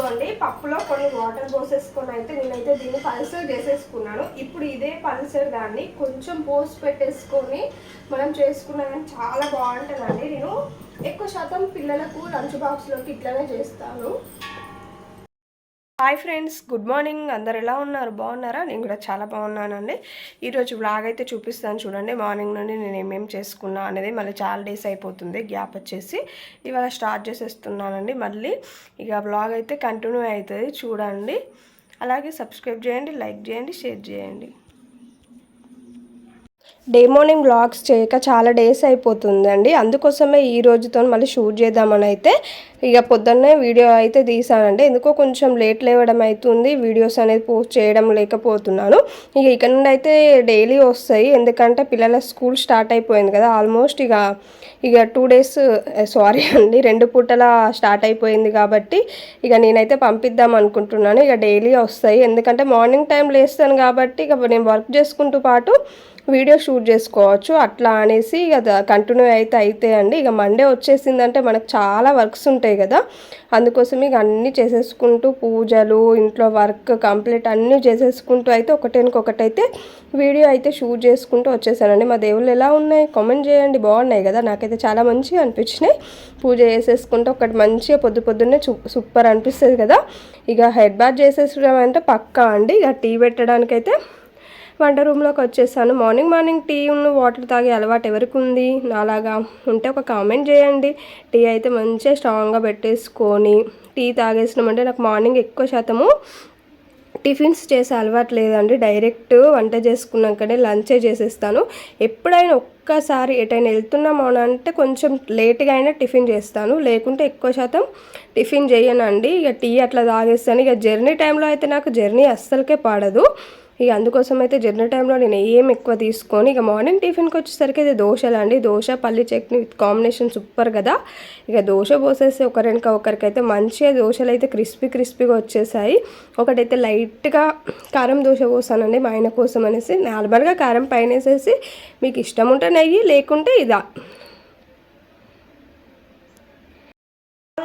ఇదిగోండి పప్పులో కొన్ని వాటర్ పోసేసుకొని అయితే నేనైతే దీన్ని పల్సర్ చేసేసుకున్నాను. ఇప్పుడు ఇదే పల్సర్ దాన్ని కొంచెం పోసి పెట్టేసుకొని మనం చేసుకున్నా చాలా బాగుంటుందండి. నేను ఎక్కువ శాతం పిల్లలకు లంచ్ బాక్స్లోకి ఇట్లానే చేస్తాను. హాయ్ ఫ్రెండ్స్ గుడ్ మార్నింగ్ అందరు ఎలా ఉన్నారు? బాగున్నారా? నేను కూడా చాలా బాగున్నానండి. ఈరోజు వ్లాగ్ అయితే చూపిస్తాను చూడండి. మార్నింగ్ నుండి నేను ఏమేమి చేసుకున్నా అనేది మళ్ళీ చాలా డేస్ అయిపోతుంది. గ్యాప్ వచ్చేసి ఇవాళ స్టార్ట్ చేసేస్తున్నానండి. మళ్ళీ ఇక వ్లాగ్ అయితే కంటిన్యూ అవుతుంది. చూడండి. అలాగే సబ్స్క్రైబ్ చేయండి లైక్ చేయండి షేర్ చేయండి. డే మార్నింగ్ బ్లాగ్స్ చేయక చాలా డేస్ అయిపోతుందండి. అందుకోసమే ఈ రోజుతో మళ్ళీ షూట్ చేద్దామని అయితే ఇక పొద్దున్నే వీడియో అయితే తీసానండి. ఎందుకో కొంచెం లేట్ లేవడం అవుతుంది వీడియోస్ అనేది పోస్ట్ చేయడం లేకపోతున్నాను. ఇక ఇక నుండి అయితే డైలీ వస్తాయి. ఎందుకంటే పిల్లల స్కూల్ స్టార్ట్ అయిపోయింది కదా. ఆల్మోస్ట్ ఇక ఇక టూ డేస్ సారీ అండి. రెండు పూటల స్టార్ట్ అయిపోయింది కాబట్టి ఇక నేనైతే పంపిద్దాం అనుకుంటున్నాను. ఇక డైలీ వస్తాయి. ఎందుకంటే మార్నింగ్ టైం లేస్తాను కాబట్టి ఇక నేను వర్క్ చేసుకుంటూ పాటు వీడియో షూట్ చేసుకోవచ్చు. అట్లా అనేసి ఇక కంటిన్యూ అయితే అయితే అండి ఇక మండే వచ్చేసిందంటే మనకు చాలా వర్క్స్ ఉంటాయి కదా. అందుకోసం ఇక అన్నీ చేసేసుకుంటూ పూజలు ఇంట్లో వర్క్ కంప్లీట్ అన్నీ చేసేసుకుంటూ అయితే ఒకటేనకొకటైతే వీడియో అయితే షూట్ చేసుకుంటూ వచ్చేసానండి. మా దేవుళ్ళు ఎలా ఉన్నాయి? కామెంట్ చేయండి. బాగున్నాయి కదా? నాకైతే చాలా మంచిగా అనిపించినాయి. పూజ చేసేసుకుంటూ ఒకటి మంచిగా పొద్దు పొద్దున్నే సూపర్ అనిపిస్తుంది కదా. ఇక హెడ్ బాత్ చేసేసడం అంటే పక్కా అండి. ఇక టీ పెట్టడానికైతే వంట రూమ్లోకి వచ్చేసాను. మార్నింగ్ మార్నింగ్ టీ ఉన్న వాటర్ తాగే అలవాటు ఎవరికి ఉంది? నాలాగా ఉంటే ఒక కామెంట్ చేయండి. టీ అయితే మంచిగా స్ట్రాంగ్గా పెట్టేసుకొని టీ తాగేసినామంటే నాకు మార్నింగ్ ఎక్కువ శాతము టిఫిన్స్ చేసే అలవాటు లేదండి. డైరెక్ట్ వంట చేసుకున్నాకనే లంచే చేసేస్తాను. ఎప్పుడైనా ఒక్కసారి ఎటైనా వెళ్తున్నామో అంటే కొంచెం లేట్గా అయినా టిఫిన్ చేస్తాను. లేకుంటే ఎక్కువ శాతం టిఫిన్ చేయనండి. ఇక టీ అట్లా తాగేస్తాను. ఇక జర్నీ టైంలో అయితే నాకు జర్నీ అస్సలకే పాడదు. ఇక అందుకోసం అయితే జర్నీ టైంలో నేను ఏం ఎక్కువ తీసుకొని ఇక మార్నింగ్ టిఫిన్కి వచ్చేసరికి అయితే దోశలు అండి. దోశ పల్లి చట్నీ విత్ కాంబినేషన్ సూపర్ కదా. ఇక దోశ పోసేసి ఒకరినక ఒకరికైతే మంచిగా దోశలు అయితే క్రిస్పీ క్రిస్పీగా వచ్చేసాయి. ఒకటైతే లైట్గా కారం దోశ పోసానండి మా ఆయన కోసం అనేసి నార్మల్గా కారం పైన వేసేసి మీకు ఇష్టం ఉంటే నెయ్యి లేకుంటే ఇదా.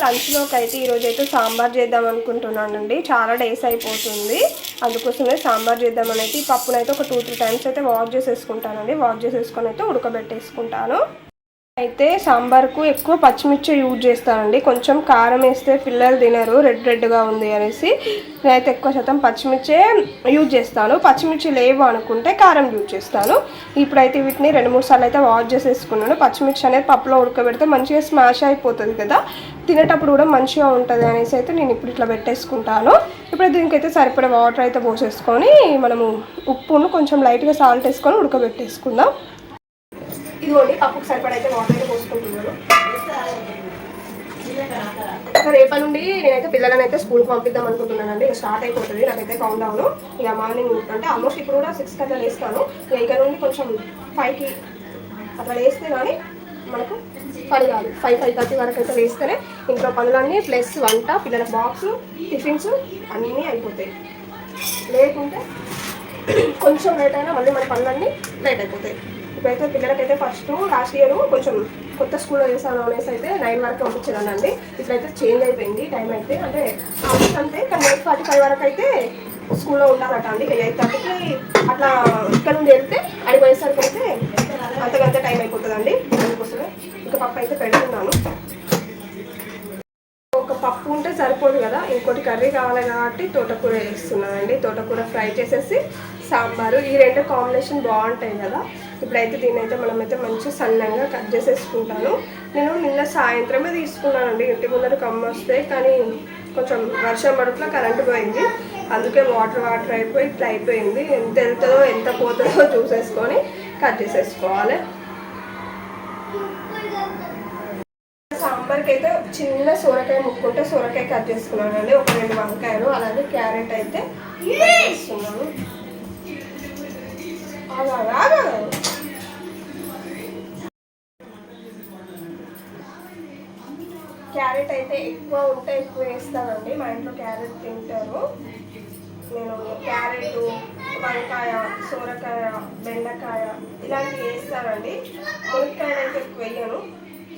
లంచ్లోకి అయితే ఈరోజు అయితే సాంబార్ చేద్దాం అనుకుంటున్నానండి చాలా డేస్ అయిపోతుంది. అందుకోసమే సాంబార్ చేద్దామని అయితే ఈ పప్పునైతే ఒక టూ త్రీ టైమ్స్ అయితే వాష్ చేసేసుకుంటానండి. వాష్ చేసేసుకొని అయితే ఉడకబెట్టేసుకుంటాను. అయితే సాంబార్కు ఎక్కువ పచ్చిమిర్చి యూజ్ చేస్తానండి. కొంచెం కారం వేస్తే పిల్లలు తినరు రెడ్ రెడ్గా ఉంది అనేసి. నేనైతే ఎక్కువ శాతం పచ్చిమిర్చే యూజ్ చేస్తాను. పచ్చిమిర్చి లేవు అనుకుంటే కారం యూజ్ చేస్తాను. ఇప్పుడైతే వీటిని రెండు మూడు సార్లు అయితే వాష్ చేసేసుకున్నాను. పచ్చిమిర్చి అనేది పప్పులో ఉడకబెడితే మంచిగా స్మాష్ అయిపోతుంది కదా. తినేటప్పుడు కూడా మంచిగా ఉంటుంది అనేసి అయితే నేను ఇప్పుడు ఇట్లా పెట్టేసుకుంటాను. ఇప్పుడు దీనికైతే సరిపడే వాటర్ అయితే పోసేసుకొని మనము ఉప్పును కొంచెం లైట్గా సాల్ట్ వేసుకొని ఉడకబెట్టేసుకుందాం. ఇదిగోండి పప్పుకు సరిపడైతే వాటర్ అయితే పోసుకుంటున్నాను. రేపటి నుండి నేనైతే పిల్లలని అయితే స్కూల్కి పంపిద్దాం అనుకుంటున్నానండి. ఇక స్టార్ట్ అయిపోతుంది. నాకైతే కౌంట్ డౌన్ ఇక మార్నింగ్ అంటే ఆల్మోస్ట్ ఇప్పుడు కూడా సిక్స్ అట్లా వేస్తాను ఇక ఇక్కడ నుండి కొంచెం ఫైవ్కి అట్లా వేస్తే కానీ మనకు పని కాదు. ఫైవ్ ఫైవ్ థర్టీ వరకు అయితే వేస్తేనే ఇంట్లో పనులన్నీ ప్లస్ వంట పిల్లల బాక్స్ టిఫిన్స్ అన్నీ అయిపోతాయి. లేకుంటే కొంచెం లేట్ అయినా మళ్ళీ మన పనులన్నీ లేట్ అయిపోతాయి. ఇప్పుడైతే పిల్లలకైతే ఫస్ట్ లాస్ట్ ఇయర్ కొంచెం కొత్త స్కూల్లో చేశాను అనేసి అయితే నైన్ వరకు పంపించానండి ఇప్పుడైతే చేంజ్ అయిపోయింది టైం అయితే అంటే ఆల్మోస్ట్ అంతే కానీ ఎయిట్ ఫార్టీ ఫైవ్ వరకు అయితే స్కూల్లో ఉండాలట అండి. ఎయిట్ థర్టీకి అట్లా ఇక్కడ నుండి వెళ్తే అడిగిపోయేసరికి అయితే అంతకంత టైం అయిపోతుందండి. అందుకోసమే ఇంకా పప్పు అయితే పెడుతున్నాను. ఒక పప్పు ఉంటే సరిపోదు కదా. ఇంకోటి కర్రీ కావాలి కాబట్టి తోటకూర వేస్తున్నానండి. తోటకూర ఫ్రై చేసేసి సాంబారు. ఈ రెండు కాంబినేషన్ బాగుంటాయి కదా. ఇప్పుడైతే దీన్ని అయితే మనమైతే మంచిగా సన్నంగా కట్ చేసేసుకుంటాను. నేను నిన్న సాయంత్రమే తీసుకున్నానండి. ఇంటి ముందర కమ్మ వస్తే కానీ కొంచెం వర్షం పడుతున్నా కరెంటు పోయింది. అందుకే వాటర్ వాటర్ అయిపోయి ఇట్లా అయిపోయింది. ఎంత వెళ్తుందో ఎంత పోతుందో చూసేసుకొని కట్ చేసేసుకోవాలి. సాంబార్కి అయితే చిన్న సొరకాయ ముక్కుంటే సొరకాయ కట్ చేసుకున్నానండి. ఒక రెండు వంకాయలు అలాగే క్యారెట్ అయితే వేస్తున్నాను. అలాగా క్యారెట్ అయితే ఎక్కువ ఉంటే ఎక్కువ వేస్తానండి. మా ఇంట్లో క్యారెట్ తింటారు. నేను క్యారెట్ వంకాయ సోరకాయ బెండకాయ ఇలాంటివి వేస్తానండి మునక్కాయలు అయితే ఎక్కువ వేయను.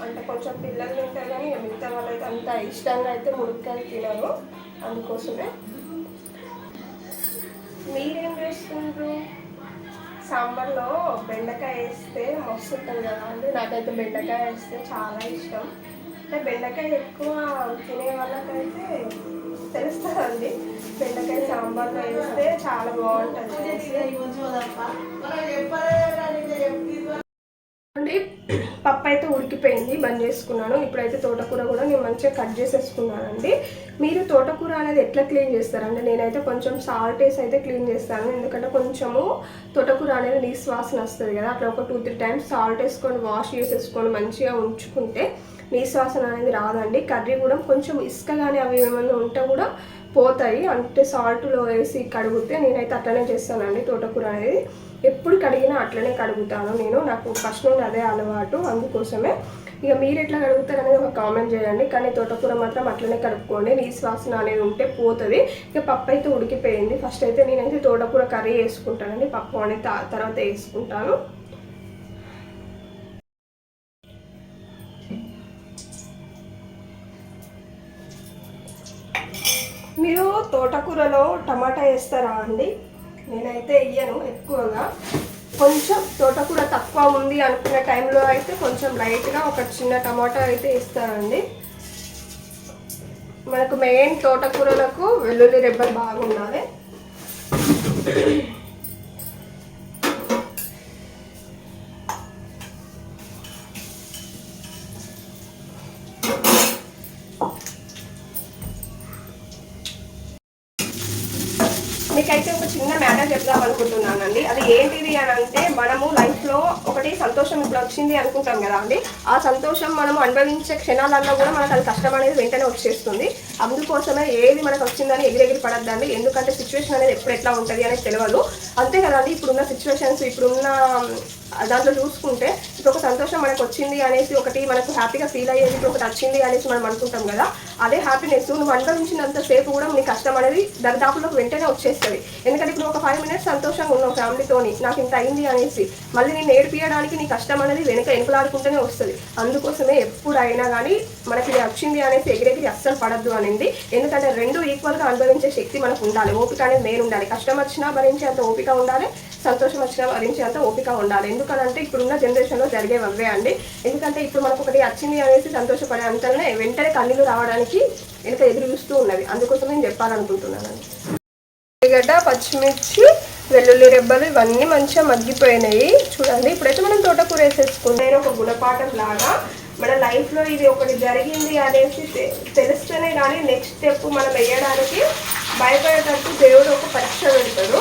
అంటే కొంచెం పిల్లలు తింటారు కానీ మిగతా వాళ్ళైతే అంత ఇష్టంగా అయితే మునక్కాయలు తినరు. అందుకోసమే. మీరేం చేస్తుండ్రు? సాంబార్లో బెండకాయ వేస్తే మస్తు ఉంటుంది కదా అండి. నాకైతే బెండకాయ వేస్తే చాలా ఇష్టం. అంటే బెండకాయ ఎక్కువ తినే వాళ్ళకైతే తెలుస్తుందండి బెండకాయ సాంబార్లో వేస్తే చాలా బాగుంటుంది. పప్పు అయితే ఉడికిపోయింది బంద్ చేసుకున్నాను. ఇప్పుడైతే తోటకూర కూడా నేను మంచిగా కట్ చేసేసుకున్నానండి. మీరు తోటకూర అనేది ఎట్లా క్లీన్ చేస్తారండి? నేనైతే కొంచెం సాల్ట్ వేసి అయితే క్లీన్ చేస్తాను. ఎందుకంటే కొంచెము తోటకూర అనేది నీసు వాసన వస్తుంది కదా. అట్లా ఒక టూ త్రీ టైమ్స్ సాల్ట్ వేసుకొని వాష్ చేసేసుకొని మంచిగా ఉంచుకుంటే నీసు వాసన అనేది రాదండి. కర్రీ కూడా కొంచెం ఇసుక కానీ అవి ఏమైనా ఉంటే కూడా పోతాయి. అంటే సాల్ట్లో వేసి కడిగితే నేనైతే అట్లనే చేస్తానండి తోటకూర అనేది. ఎప్పుడు కడిగినా అట్లనే కడుగుతాను నేను. నాకు ఫస్ట్ నుండి అదే అలవాటు. అందుకోసమే ఇక మీరు ఎట్లా కడుగుతారు అనేది ఒక కామెంట్ చేయండి. కానీ తోటకూర మాత్రం అట్లనే కడుక్కోండి. నీ వాసన అనేది ఉంటే పోతుంది. ఇక పప్పు అయితే ఉడికిపోయింది. ఫస్ట్ అయితే నేనైతే తోటకూర కర్రీ వేసుకుంటానండి. పప్పు అనేది తర్వాత వేసుకుంటాను. మీరు తోటకూరలో టమాటా వేస్తారా అండి? నేనైతే వేయను ఎక్కువగా. కొంచెం తోటకూర తక్కువ ఉంది అనుకునే టైంలో అయితే కొంచెం లైట్గా ఒక చిన్న టమాటా అయితే వేస్తానండి. మనకు మెయిన్ తోటకూరలకు వెల్లుల్లి రెబ్బలు బాగుండాలి. అని అంటే మనము లైఫ్లో ఒకటి సంతోషం ఇప్పుడు వచ్చింది అనుకుంటాం కదా అండి. ఆ సంతోషం మనము అనుభవించే క్షణాలలో కూడా మనకు అది కష్టం అనేది వెంటనే వచ్చేస్తుంది. అందుకోసమే ఏది మనకు వచ్చిందని ఎగిరెగిరి పడద్దండి. ఎందుకంటే సిచ్యువేషన్ అనేది ఎప్పుడు ఎట్లా ఉంటుంది అనేది తెలియదు అంతే కదండి ఇప్పుడున్న సిచ్యువేషన్స్ ఇప్పుడున్న దాంట్లో చూసుకుంటే ఇప్పుడు ఒక సంతోషం మనకు వచ్చింది అనేసి ఒకటి మనకు హ్యాపీగా ఫీల్ అయ్యేది ఇప్పుడు ఒకటి వచ్చింది అనేసి మనం అనుకుంటాం కదా. అదే హ్యాపీనెస్ నువ్వు అనుభవించినంత సేపు కూడా నీ కష్టం అనేది దరిదాపులకు వెంటనే వచ్చేస్తుంది. ఎందుకంటే ఇప్పుడు ఒక ఫైవ్ మినిట్స్ సంతోషంగా ఉన్నావు ఫ్యామిలీతోని నాకు ఇంత అయింది అనేసి మళ్ళీ నేను ఏడిపియడానికి నీ కష్టం అనేది వెనక ఎనుకలాడుకుంటూనే వస్తుంది. అందుకోసమే ఎప్పుడైనా కానీ మనకి ఇది వచ్చింది అనేసి ఎగిరెగిరి అస్సలు పడద్దు అనేది ఎందుకంటే రెండు ఈక్వల్గా అనుభవించే శక్తి మనకు ఉండాలి. ఓపిక అనేది మెయిన్ ఉండాలి. కష్టం వచ్చినా భరించేంత ఓపిక ఉండాలి. సంతోషం వచ్చినా భరించేంత ఓపిక ఉండాలి. ఎందుకంటే ఇప్పుడున్న జనరేషన్లో జరిగే అవే అండి. ఎందుకంటే ఇప్పుడు మనకు ఒకటి వచ్చింది అనేసి సంతోషపడే అంతనే వెంటనే కన్నీళ్ళు రావడానికి వెనుక ఎదురు చూస్తూ ఉన్నది. అందుకోసం నేను చెప్పాలనుకుంటున్నాను. ఉల్లిగడ్డ పచ్చిమిర్చి వెల్లుల్లి రెబ్బలు ఇవన్నీ మంచిగా మగ్గిపోయినాయి. చూడండి ఇప్పుడైతే మనం తోటకూర వేసేసుకుంటే ఒక గుణపాఠం లాగా మన లైఫ్లో ఇది ఒకటి జరిగింది అనేసి తెలిస్తేనే కానీ నెక్స్ట్ స్టెప్ మనం వేయడానికి భయపడేటట్టు దేవుడు ఒక పరీక్ష పెడతాడు.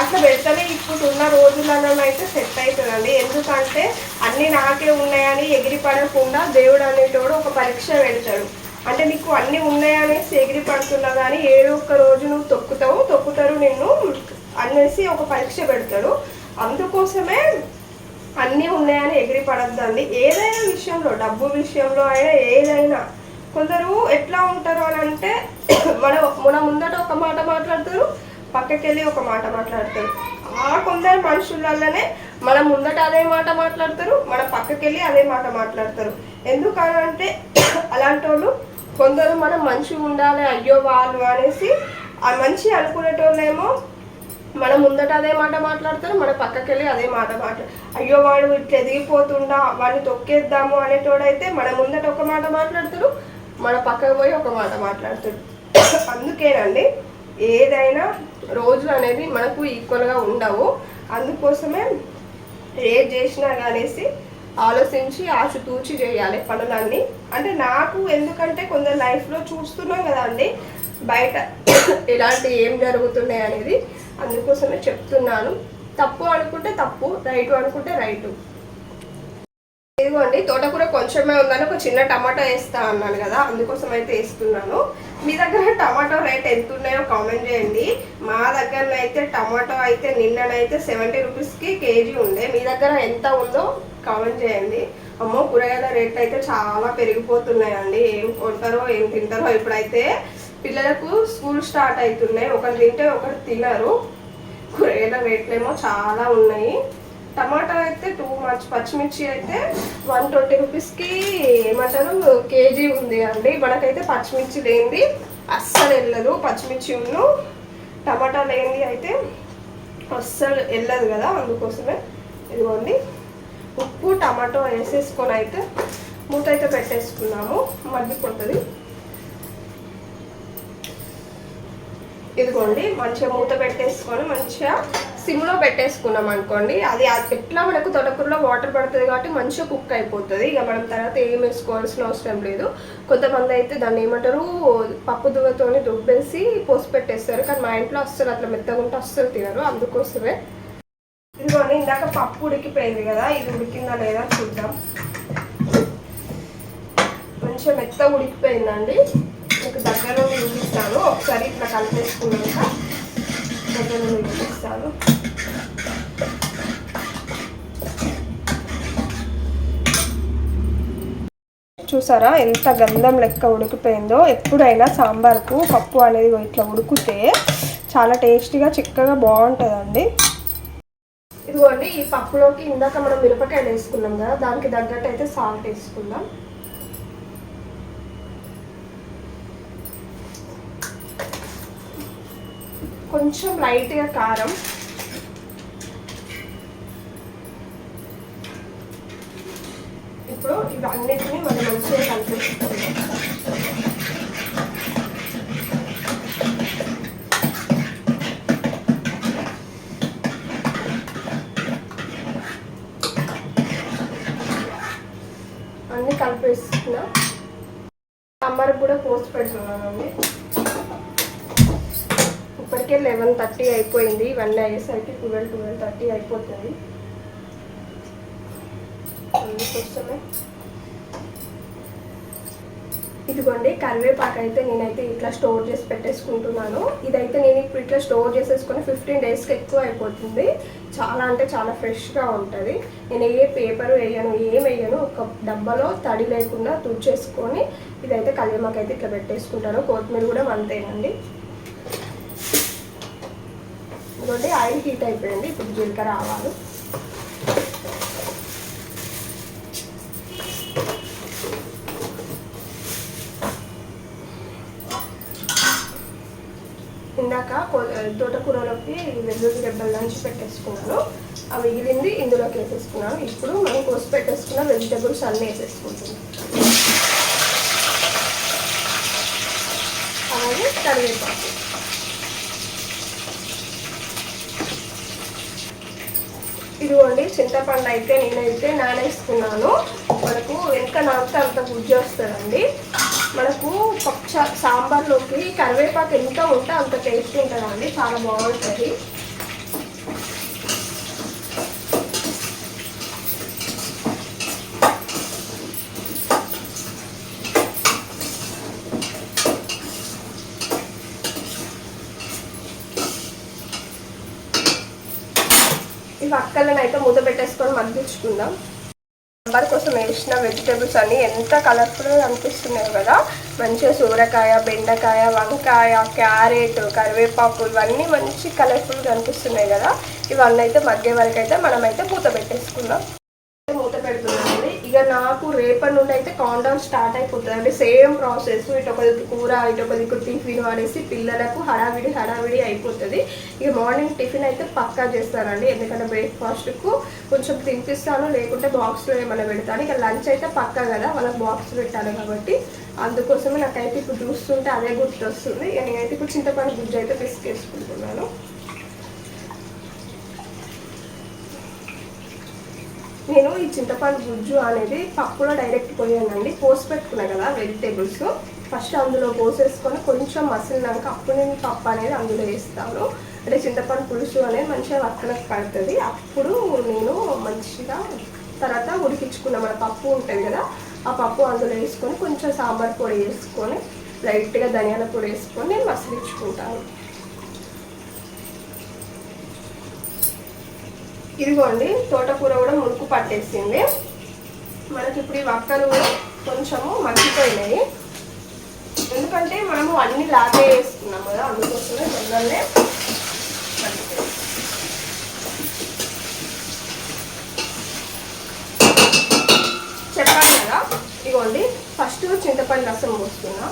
అట్లా పెడితేనే ఇప్పుడు ఉన్న రోజులలో అయితే సెట్ అవుతుందండి ఎందుకంటే అన్నీ నాకే ఉన్నాయని ఎగిరిపడకుండా దేవుడు అనేటోడు ఒక పరీక్ష పెడతాడు. అంటే నీకు అన్నీ ఉన్నాయనేసి ఎగిరి పడుతున్నా కానీ ఏదో ఒక్క రోజు నువ్వు తొక్కుతావు తొక్కుతారు నిన్ను అనేసి ఒక పరీక్ష పెడతాడు. అందుకోసమే అన్నీ ఉన్నాయని ఎగిరి పడద్దండి. ఏదైనా విషయంలో డబ్బు విషయంలో అయినా ఏదైనా. కొందరు ఎట్లా ఉంటారు అని అంటే మన మన ముందట ఒక మాట మాట్లాడతారు పక్కకెళ్ళి ఒక మాట మాట్లాడతారు. ఆ కొందరు మనుషులలోనే మన ముందట అదే మాట మాట్లాడతారు మన పక్కకెళ్ళి అదే మాట మాట్లాడతారు. ఎందుకనంటే అలాంటి వాళ్ళు కొందరు మనం మంచిగా ఉండాలి అయ్యో వాళ్ళు అనేసి ఆ మంచి అనుకునేటోళ్ళేమో మన ముందట అదే మాట మాట్లాడతారు మన పక్కకెళ్ళి అదే మాట మాట్లాడు అయ్యో వాడు ఇట్లా ఎదిగిపోతుండా వాడిని తొక్కేద్దాము అనేటోడైతే మన ముందట ఒక మాట మాట్లాడతారు మన పక్కకు పోయి ఒక మాట మాట్లాడతారు అందుకేనండి ఏదైనా రోజులు అనేది మనకు ఈక్వల్గా ఉండవు. అందుకోసమే ఏది చేసినా కానేసి ఆలోచించి ఆచితూచి చేయాలి పనులన్నీ. అంటే నాకు ఎందుకంటే కొందరు లైఫ్లో చూస్తున్నాం కదండి బయట ఇలాంటి ఏం జరుగుతున్నాయి అనేది అందుకోసమే చెప్తున్నాను. తప్పు అనుకుంటే తప్పు రైటు అనుకుంటే రైటు. ఇదిగోండి తోటకూర కొంచెమే ఉందని ఒక చిన్న టమాటా వేస్తా అన్నాను కదా అందుకోసం అయితే వేస్తున్నాను. మీ దగ్గర టమాటో రేట్ ఎంత ఉన్నాయో కామెంట్ చేయండి. మా దగ్గర అయితే టమాటో అయితే నిన్ననైతే సెవెంటీ రూపీస్కి కేజీ ఉండే. మీ దగ్గర ఎంత ఉందో కామెంట్ చేయండి. అమ్మో కూరగాయల రేట్లు అయితే చాలా పెరిగిపోతున్నాయండి. ఏం కొంటారో ఏం తింటారో ఇప్పుడైతే పిల్లలకు స్కూల్ స్టార్ట్ అవుతున్నాయి. ఒకరు తింటే ఒకరు తినరు. కూరగాయల రేట్లేమో చాలా ఉన్నాయి. టమాటా అయితే టూ మచ్ పచ్చిమిర్చి అయితే వన్ ట్వంటీ రూపీస్కి ఏమంటారు? కేజీ ఉంది అండి. మనకైతే పచ్చిమిర్చి లేనిది అస్సలు వెళ్ళదు. పచ్చిమిర్చి ఉన్ను టమాటా లేనిది అయితే అస్సలు వెళ్ళదు కదా అందుకోసమే. ఇదిగోండి. ఉప్పు టమాటో వేసేసుకొని అయితే మూత అయితే పెట్టేసుకున్నాము. మగ్గిపోతుంది. ఇదిగోండి మంచిగా మూత పెట్టేసుకొని మంచిగా సిమ్లో పెట్టేసుకున్నాం అనుకోండి. అది ఎట్లా మనకు తొలకూరలో వాటర్ పడుతుంది కాబట్టి మంచిగా కుక్ అయిపోతుంది. ఇక మనం తర్వాత ఏం వేసుకోవాల్సిన అవసరం లేదు. కొంతమంది అయితే దాన్ని ఏమంటారు పప్పు దువ్వతోని దుబ్బేసి పోసి పెట్టేస్తారు. కానీ మా ఇంట్లో అస్సలు అట్లా మెత్తగా ఉంటే అస్సలు తినరు. అందుకోసమే. ఇదిగోండి ఇందాక పప్పు ఉడికిపోయింది కదా ఇది ఉడికిందా లేదా చూద్దాం. మంచిగా మెత్తగా ఉడికిపోయిందండి. మీకు దగ్గర చూపిస్తాను. ఒకసారి ఇట్లా కలిపేసుకున్నాక దగ్గర చూపిస్తాను. చూసారా ఎంత గంధం లెక్క ఉడికిపోయిందో? ఎప్పుడైనా సాంబార్కు పప్పు అనేది ఇట్లా ఉడికితే చాలా టేస్టీగా చిక్కగా బాగుంటుందండి. ఇదిగోండి ఈ పప్పులోకి ఇందాక మనం మిరపకాయలు వేసుకున్నాం కదా దానికి తగ్గట్టు అయితే సాల్ట్ వేసుకుందాం. కొంచెం లైట్గా కారం. ఇప్పుడు ఇవన్నిటిని మనం మంచిగా కలిపేసుకుందాం. అన్నీ కలిపేసుకున్నా. సాంబార్ కూడా పోస్ట్ పెడుతున్నానండి. ఇప్పటికే లెవెన్ థర్టీ అయిపోయింది. ఇవన్నీ అయ్యేసరికి ట్వెల్వ్ ట్వెల్వ్ థర్టీ అయిపోతుంది. అందుకోసమే ఇదిగోండి కరివేపాకు అయితే నేనైతే ఇట్లా స్టోర్ చేసి పెట్టేసుకుంటున్నాను. ఇదైతే నేను ఇప్పుడు ఇట్లా స్టోర్ చేసేసుకుని ఫిఫ్టీన్ డేస్కి ఎక్కువ అయిపోతుంది. చాలా అంటే చాలా ఫ్రెష్గా ఉంటుంది. నేను ఏ పేపర్ వేయను ఏం వేయను ఒక డబ్బాలో తడి లేకుండా తుడిచేసుకొని ఇదైతే కరివేపాకు అయితే ఇట్లా పెట్టేసుకుంటాను. కొత్తిమీర కూడా అంతేనండి. తోటి ఆయిల్ హీట్ అయిపోయింది ఇప్పుడు జీలకర్ర ఆవాలు. ఇందాక తోటకూరలోకి వెల్లుల్లి రెబ్బలు నుంచి పెట్టేసుకున్నాను. అవి మిగిలింది ఇందులోకి వేసేసుకున్నాను. ఇప్పుడు మనం కోసి పెట్టేసుకున్న వెజిటేబుల్స్ అన్నీ వేసేసుకుంటున్నాం. అలాగే కరివేపాకు. ఇదిగోండి చింతపండు అయితే నేనైతే నానేసుకున్నాను. మనకు వెనుక నానితే అంత గుజ్జు వస్తుందండి. మనకు పచ్చ సాంబార్లోకి కరివేపాకు ఎంత ఉంటే అంత టేస్ట్ ఉంటుందండి. చాలా బాగుంటుంది. పక్కన అయితే మూత పెట్టేసుకొని మగ్గించుకుందాం. సాంబార్ కోసం వేసిన వెజిటేబుల్స్ అన్నీ ఎంత కలర్ఫుల్గా అనిపిస్తున్నాయి కదా. మంచిగా సూరకాయ బెండకాయ వంకాయ క్యారెట్ కరివేపాకు ఇవన్నీ మంచి కలర్ఫుల్గా అనిపిస్తున్నాయి కదా. ఇవన్నీ అయితే మగ్గే వరకు అయితే మనమైతే మూత పెట్టేసుకుందాం. ఇక నాకు రేపటి నుండి అయితే కౌంట్ స్టార్ట్ అయిపోతుంది. అంటే సేమ్ ప్రాసెస్ ఇటు ఒక కూర ఇటు ఒక దిక్కు టిఫిన్ అనేసి పిల్లలకు హడావిడి హడావిడి అయిపోతుంది. ఇక మార్నింగ్ టిఫిన్ అయితే పక్కా చేస్తానండి ఎందుకంటే బ్రేక్ఫాస్ట్కు కొంచెం తినిపిస్తాను లేకుంటే బాక్స్లో ఏమైనా పెడతాను. ఇక లంచ్ అయితే పక్కా కదా వాళ్ళకి బాక్స్ పెట్టాలి కాబట్టి. అందుకోసమే నాకైతే ఇప్పుడు చూస్తుంటే అదే గుర్తొస్తుంది. ఇక నేనైతే ఇప్పుడు చింతపండు గుజ్జు అయితే పిసికేసుకుంటున్నాను నేను ఈ చింతపండు గుజ్జు అనేది పప్పులో డైరెక్ట్ పోయానండి. పోసి పెట్టుకున్నాను కదా వెజిటేబుల్స్ ఫస్ట్ అందులో పోసేసుకొని కొంచెం మసిలినాక అప్పుడు నేను పప్పు అనేది అందులో వేస్తాను. అంటే చింతపండు పులుసు అనేది మంచిగా వక్కలకు పడుతుంది. అప్పుడు నేను మంచిగా తర్వాత ఉడికించుకున్న మన పప్పు ఉంటుంది కదా ఆ పప్పు అందులో వేసుకొని కొంచెం సాంబార్ పొడి వేసుకొని లైట్గా ధనియాల పొడి వేసుకొని నేను మసిలించుకుంటాను. ఇదిగోండి తోటకూర కూడా మురుకు పట్టేసింది. మనకి ఇప్పుడు ఈ వక్కలు కొంచెము మగ్గిపోయినాయి. ఎందుకంటే మనము అన్ని లాగే వేసుకున్నాం కదా అందుకోసమే తొందరనే చెప్పాను కదా ఇదిగోండి ఫస్ట్ చింతపండు రసం పోస్తున్నా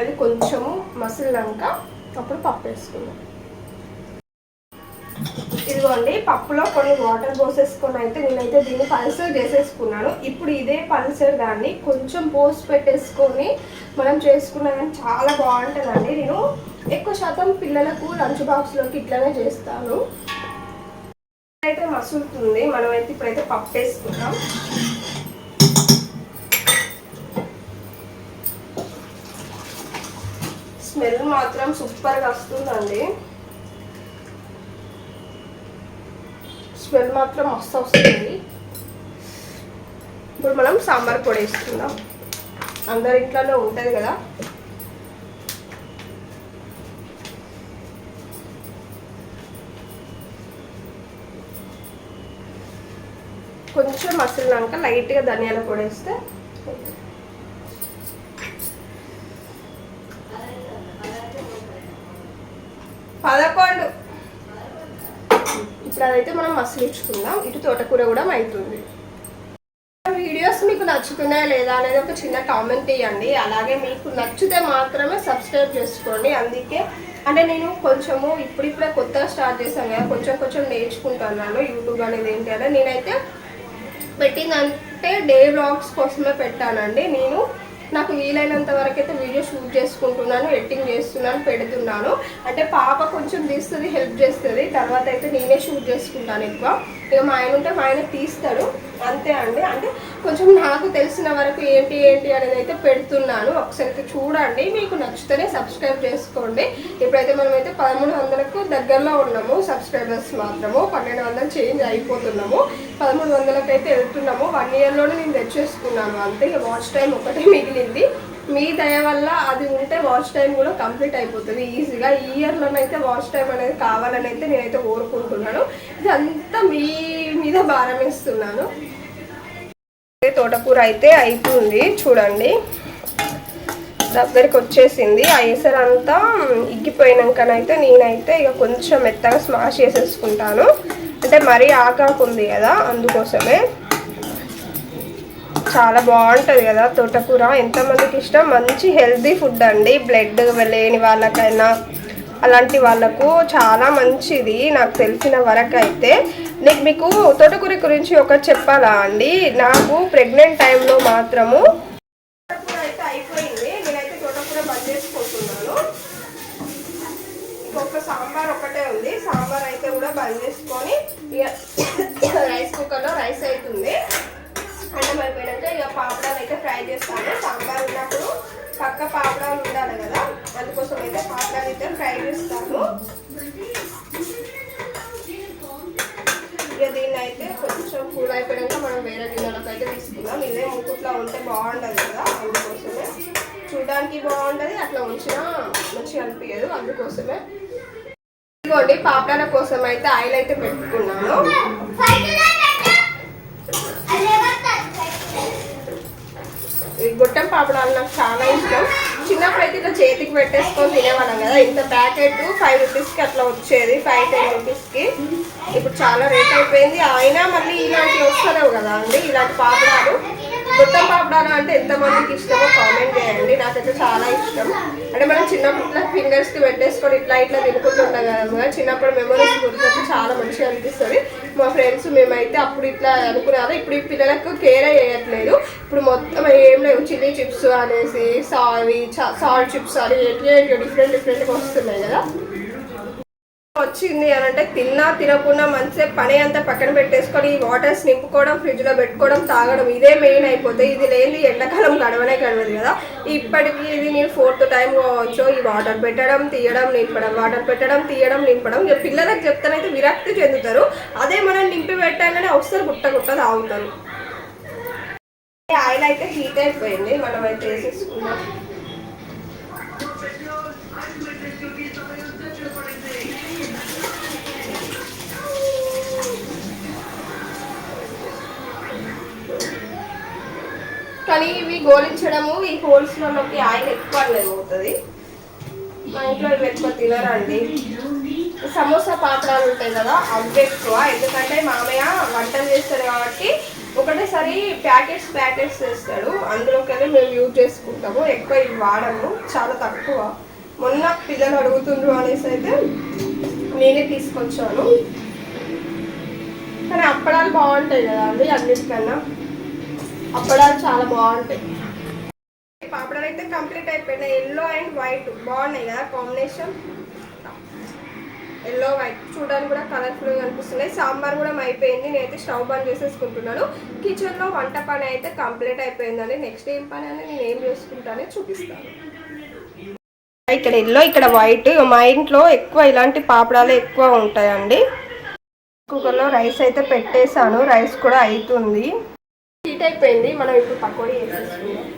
అది కొంచెము మసిలినాక అప్పుడు పప్పు వేసుకున్నాం ఇదిగోండి పప్పులో కొన్ని వాటర్ పోసేసుకొని అయితే నేనైతే దీన్ని పల్సర్ చేసేసుకున్నాను. ఇప్పుడు ఇదే పల్సర్ దాన్ని కొంచెం పోసి పెట్టేసుకొని మనం చేసుకున్నా కానీ చాలా బాగుంటుందండి. నేను ఎక్కువ శాతం పిల్లలకు లంచ్ బాక్స్లోకి ఇట్లానే చేస్తాను. అయితే మసులుతుంది. మనమైతే ఇప్పుడైతే పప్పు వేసుకుందాం. స్మెల్ మాత్రం సూపర్గా వస్తుందండి. స్మెల్ మాత్రం మస్తు వస్తుంది. ఇప్పుడు మనం సాంబార్ పొడి వేసుకుందాం. అందరి ఇంట్లోనే ఉంటుంది కదా. కొంచెం మసిలినాక లైట్గా ధనియాల పొడి వేస్తే అదైతే మనం మసిలించుకుందాం. ఇటు తోటకూర కూడా అవుతుంది వీడియోస్ మీకు నచ్చుతున్నాయా లేదా అనేది ఒక చిన్న కామెంట్ ఇవ్వండి అలాగే మీకు నచ్చితే మాత్రమే సబ్స్క్రైబ్ చేసుకోండి. అందుకే అంటే నేను కొంచెము ఇప్పుడిప్పుడే కొత్తగా స్టార్ట్ చేశాను కదా కొంచెం కొంచెం నేర్చుకుంటున్నాను యూట్యూబ్ అనేది ఏంటి అంటే నేనైతే పెట్టిందంటే డే బ్లాగ్స్ కోసమే పెట్టానండి. నేను నాకు వీలైనంత వరకు అయితే వీడియో షూట్ చేసుకుంటున్నాను ఎడిటింగ్ చేస్తున్నాను పెడుతున్నాను. అంటే పాప కొంచెం తీస్తుంది హెల్ప్ చేస్తుంది. తర్వాత అయితే నేనే షూట్ చేసుకుంటాను ఎక్కువ. ఇక మా ఆయన ఉంటే మా ఆయన తీస్తాడు. అంతే అండి. అంటే కొంచెం నాకు తెలిసిన వరకు ఏంటి ఏంటి అనేది అయితే పెడుతున్నాను. ఒకసారి అయితే చూడండి. మీకు నచ్చితేనే సబ్స్క్రైబ్ చేసుకోండి. ఇప్పుడైతే మనమైతే పదమూడు వందలకు దగ్గరలో ఉన్నాము. సబ్స్క్రైబర్స్ మాత్రము. పన్నెండు వందలు చేంజ్ అయిపోతున్నాము. పదమూడు వందలకు అయితే వెళ్తున్నాము వన్ ఇయర్లోనే నేను తెచ్చేసుకున్నాను. అంతే వాచ్ టైం ఒకటే మిగిలింది. మీ దయ వల్ల అది ఉంటే వాచ్ టైం కూడా కంప్లీట్ అయిపోతుంది. ఈజీగా ఈ ఇయర్లోనైతే వాచ్ టైం అనేది కావాలని అయితే నేనైతే కోరుకుంటున్నాను. ఇదంతా మీ మీద భారమిస్తున్నాను తోటకూర అయితే అయిపోయింది. చూడండి. దగ్గరికి వచ్చేసింది. ఆ ఎసరు అంతా ఇగ్గిపోయినాకనైతే నేనైతే ఇక కొంచెం మెత్తగా స్మాష్ చేసేసుకుంటాను. అంటే మరీ ఆకాకుంది కదా అందుకోసమే. చాలా బాగుంటుంది కదా తోటకూర. ఎంతమందికి ఇష్టం? మంచి హెల్తీ ఫుడ్ అండి. బ్లడ్ లేని వాళ్ళకైనా అలాంటి వాళ్ళకు చాలా మంచిది. నాకు తెలిసిన వరకు అయితే నేను మీకు తోటకూర గురించి ఒకటి చెప్పాలా అండి? నాకు ప్రెగ్నెంట్ టైంలో మాత్రము తోటకూర అయితే అయిపోయింది. నేనైతే తోటకూర బంద్ చేసుకుంటున్నాను. ఇంకొక సాంబార్ ఒకటే ఉంది. సాంబార్ అయితే కూడా బంద్ చేసుకొని ఇక రైస్ కుక్కర్లో రైస్ అవుతుంది అంటే అయిపోయినాక ఇక పాపడాలు అయితే ఫ్రై చేస్తాను. సాంబార్ ఉన్నప్పుడు పక్క పాపడాలు ఉండాలి కదా. అందుకోసం అయితే పాపడాలు అయితే ఫ్రై అయితే ఇదే ముక్కుట్లో ఉంటే బాగుండదు కదా అందుకోసమే. చూడడానికి బాగుంటుంది అట్లా ఉంచినా మంచిగా అనిపించదు అందుకోసమే. ఇదిగోండి పాపడాల కోసం అయితే ఆయిల్ అయితే పెట్టుకున్నాను. ఈ గొట్టం పాపడాలు నాకు చాలా ఇష్టం. చిన్నప్పుడు అయితే ఇట్లా చేతికి పెట్టేసుకొని తినేవాళ్ళం కదా. ఇంత ప్యాకెట్ ఫైవ్ రూపీస్కి అట్లా వచ్చేది. ఫైవ్ టెన్ రూపీస్కి ఇప్పుడు చాలా రేట్ అయిపోయింది. అయినా మళ్ళీ ఇలాంటివి వస్తలేవు కదా అండి. ఇలాంటి పాపడాలు మొత్తం పాపడాలు అంటే ఎంతమందికి ఇష్టమో కామెంట్ చేయండి. నాకైతే చాలా ఇష్టం. అంటే మనం చిన్నప్పుడు ఇట్లా ఫింగర్స్కి పెట్టేసుకొని ఇట్లా ఇట్లా తినుకుంటుంటాం కదా చిన్నప్పుడు మెమరీస్ గుర్తొచ్చి చాలా మంచిగా అనిపిస్తుంది. మా ఫ్రెండ్స్ మేమైతే అప్పుడు ఇట్లా అనుకున్నారు ఇప్పుడు ఈ పిల్లలకు కేర్ చేయట్లేదు. ఇప్పుడు మొత్తం ఏం లేవు. చిల్లీ చిప్స్ అనేసి సారీ సాల్ట్ చిప్స్ అని ఏంటి డిఫరెంట్ డిఫరెంట్గా వస్తున్నాయి కదా. వచ్చింది అని అంటే తిన్నా తినకుండా మంచిగా పని అంతా పక్కన పెట్టేసుకొని ఈ వాటర్స్ నింపుకోవడం ఫ్రిడ్జ్లో పెట్టుకోవడం తాగడం ఇదే మెయిన్ అయిపోతే ఇది లేని ఎండాకాలం గడవనే గడవదు కదా. ఇప్పటికీ ఇది నేను ఫోర్త్ టైం కావచ్చు ఈ వాటర్ పెట్టడం తీయడం నింపడం వాటర్ పెట్టడం తీయడం నింపడం. ఇక పిల్లలకు చెప్తానైతే విరక్తి చెందుతారు. అదే మనం నింపి పెట్టాలని ఒకసారి గుట్ట గుట్ట తాగుతారు. ఆయిల్ అయితే హీట్ అయిపోయింది. మనం అయితే వేసేసుకున్నాం కానీ ఇవి గోలించడము ఈ హోల్స్లలోకి ఆయిల్ ఎక్కువ అనేది అవుతుంది మా ఇంట్లో ఇవి ఎక్కువ తినరండి. సమోసా పాపడాలు ఉంటాయి కదా అవి ఎక్కువ. ఎందుకంటే మామయ్య వంటలు చేస్తారు కాబట్టి ఒకటేసారి ప్యాకెట్స్ ప్యాకెట్స్ చేస్తాడు. అందులోకెళ్ళి మేము యూజ్ చేసుకుంటాము ఎక్కువ ఇవి వాడము చాలా తక్కువ. మొన్న పిల్లలు అడుగుతుండ్రు అనేసి అయితే నేనే తీసుకొచ్చాను. కానీ అప్పడాలు బాగుంటాయి కదా అండి అన్నిటికన్నా. అప్పడాలు చాలా బాగుంటాయి. పాపడాలు అయితే కంప్లీట్ అయిపోయినాయి. Yellow and white. బాగున్నాయి కదా కాంబినేషన్? Yellow white. చూడడానికి కూడా కలర్ఫుల్గా కనిపిస్తున్నాయి. సాంబార్ కూడా అయిపోయింది. నేనైతే స్టవ్ బంద్ చేసేసుకుంటున్నాను. కిచెన్లో వంట పని అయితే కంప్లీట్ అయిపోయిందండి. నెక్స్ట్ ఏం పని అని నేను ఏం చేసుకుంటానో చూపిస్తాను. ఇక్కడ ఎల్లో ఇక్కడ వైట్. మా ఇంట్లో ఎక్కువ ఇలాంటి పాపడాలు ఎక్కువ ఉంటాయండి. కుక్కర్లో రైస్ అయితే పెట్టేశాను. రైస్ కూడా అవుతుంది హీట్ అయిపోయింది. మనం ఇప్పుడు పకోడీ వేసేసుకుందాం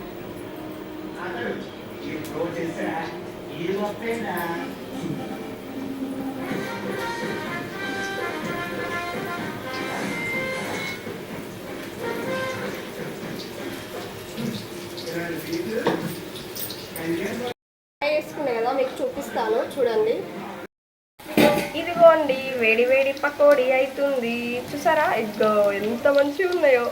వేసుకున్నా కదా మీకు చూపిస్తాను. చూడండి. ఇదిగోండి వేడి వేడి పకోడీ అవుతుంది చూసారా? ఇదిగో ఎంత మంచిగా ఉన్నాయో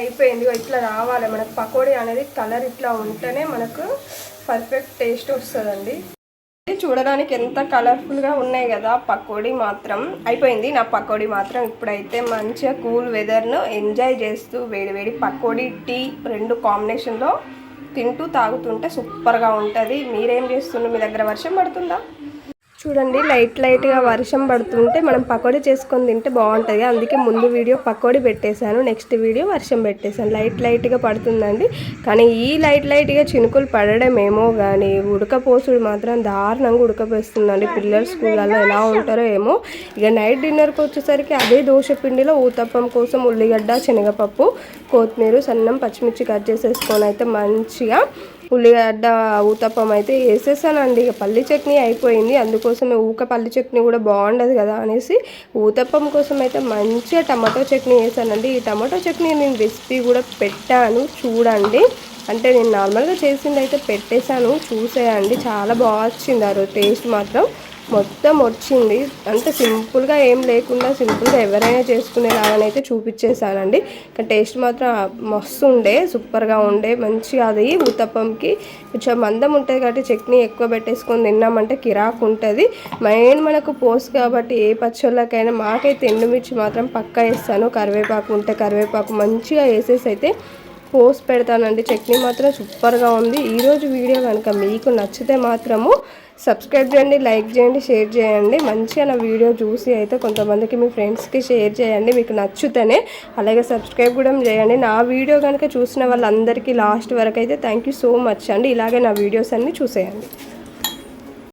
అయిపోయింది. ఇట్లా రావాలి. మనకు పకోడీ అనేది కలర్ ఇట్లా ఉంటేనే మనకు పర్ఫెక్ట్ టేస్ట్ వస్తుందండి. చూడడానికి ఎంత కలర్ఫుల్గా ఉన్నాయి కదా. పకోడీ మాత్రం అయిపోయింది. నా పకోడీ మాత్రం ఇప్పుడైతే మంచిగా కూల్ వెదర్ను ఎంజాయ్ చేస్తూ వేడి వేడి పకోడీ టీ రెండు కాంబినేషన్లో తింటూ తాగుతుంటే సూపర్గా ఉంటుంది. మీరేం చేస్తున్నారు మీ దగ్గర వర్షం పడుతుందా? చూడండి లైట్ లైట్గా వర్షం పడుతుంటే మనం పకోడీ చేసుకొని తింటే బాగుంటుంది. అందుకే ముందు వీడియో పకోడీ పెట్టేశాను నెక్స్ట్ వీడియో వర్షం పెట్టేశాను. లైట్ లైట్గా పడుతుందండి. కానీ ఈ లైట్ లైట్గా చినుకులు పడడమేమో కానీ ఉడకపోసుడు మాత్రం దారుణంగా ఉడకపోస్తుందండి. పిల్లలు స్కూళ్ళల్లో ఎలా ఉంటారో ఏమో. ఇక నైట్ డిన్నర్కి వచ్చేసరికి అదే దోశ పిండిలో ఊతప్పం కోసం ఉల్లిగడ్డ శనగపప్పు కొత్తిమీర సన్నం పచ్చిమిర్చి కట్ చేసేసుకొని అయితే మంచిగా ఉల్లిగడ్డ ఊతప్పం అయితే వేసేసానండి. ఇక పల్లి చట్నీ అయిపోయింది. అందుకోసమే ఊక పల్లి చట్నీ కూడా బాగుండదు కదా అనేసి ఊతప్పం కోసం అయితే మంచిగా టమాటో చట్నీ వేసానండి. ఈ టమాటో చట్నీ నేను రెసిపీ కూడా పెట్టాను. చూడండి. అంటే నేను నార్మల్గా చేసింది అయితే పెట్టేశాను. చూసేయండి. చాలా బాగా వచ్చింది ఆ రోజు టేస్ట్ మాత్రం. మొత్తం వచ్చింది. అంటే సింపుల్గా ఏం లేకుండా సింపుల్గా ఎవరైనా చేసుకునేలాగానైతే చూపించేసానండి కానీ టేస్ట్ మాత్రం మస్తు ఉండే సూపర్గా ఉండే. మంచిగా అది ఉత్తప్పంకి కొంచెం మందం ఉంటుంది కాబట్టి చట్నీ ఎక్కువ పెట్టేసుకొని తిన్నామంటే కిరాకు ఉంటుంది. మెయిన్ మనకు పోసు కాబట్టి ఏ పచ్చళ్ళకైనా మాకైతే ఎండుమిర్చి మాత్రం పక్కా వేస్తాను. కరివేపాకు ఉంటే కరివేపాకు మంచిగా వేసేసి అయితే పోస్ట్ పెడతానండి. చట్నీ మాత్రం సూపర్గా ఉంది. ఈరోజు వీడియో కనుక మీకు నచ్చితే మాత్రము సబ్స్క్రైబ్ చేయండి లైక్ చేయండి షేర్ చేయండి. మంచిగా నా వీడియో చూసి అయితే కొంతమందికి మీ ఫ్రెండ్స్కి షేర్ చేయండి మీకు నచ్చుతనే అలాగే సబ్స్క్రైబ్ కూడా చేయండి. నా వీడియో కనుక చూసిన వాళ్ళందరికీ లాస్ట్ వరకు అయితే థ్యాంక్ యూ సో మచ్ అండి. ఇలాగే నా వీడియోస్ అన్నీ చూసేయండి.